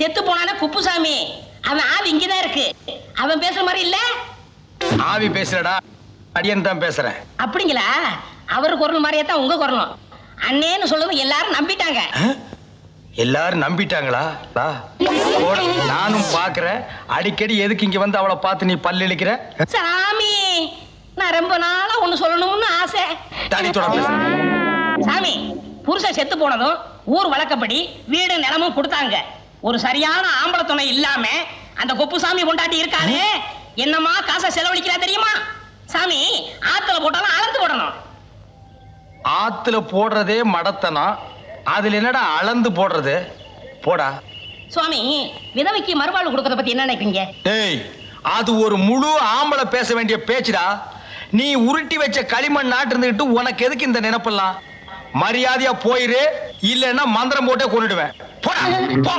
செத்து போனானே குப்புசாமி. அவன் ஆவி இங்கதான் இருக்கு. அவன் பேசுற மாதிரி இல்ல? ஆவி பேசுறடா. அடியன் தான் பேசுறேன். அப்படிங்களா? அவர் குரல் மாதிரியே தான் உங்க குரலும். அண்ணேன்னு சொல்லவும் எல்லாரும் நம்பிட்டாங்க? எல்லாரும் நம்பிட்டாங்களா. நானும் பாக்குறேன். அடிக்கடி எதுக்கு இங்க வந்து அவளை பார்த்து நீ பல்லு இழிக்கிற? சாமி நான் ரொம்ப நாளா ஒண்ணு சொல்லணும்னு ஆசை. சாமி புருஷன் செத்து போனதும் ஊர் வழக்கப்படி வீடு நிலமும் கொடுத்தாங்க. ஒரு சரியான ஆம்பளை துணை இல்லாம அந்த கொப்புசாமி கொண்டாட்டி இருக்காரு என்னமா காசை செலவழிக்கிறா தெரியுமா? சாமி ஆத்துல போட்டாலும் அளந்து போடணும். ஆத்துல போடுறதே மடத்தனம் அதுல என்னடா அளந்து போடுறது? போடா. சுவாமி விதவைக்கு மறுவாழ்வு கொடுக்கறத பத்தி என்ன நினைக்கிறீங்க டேய் அது ஒரு முழு ஆம்பளை பேச வேண்டிய பேச்சுடா. நீ உருட்டி வச்ச களிமண் நாட்டு இருந்துகிட்டு உனக்கு எதுக்கு இந்த நினைப்பெல்லாம்? மரியாதையா போயிரு. இல்லைன்னா மந்திரம் போட்டே கொண்டுடுவேன். போடா. போ.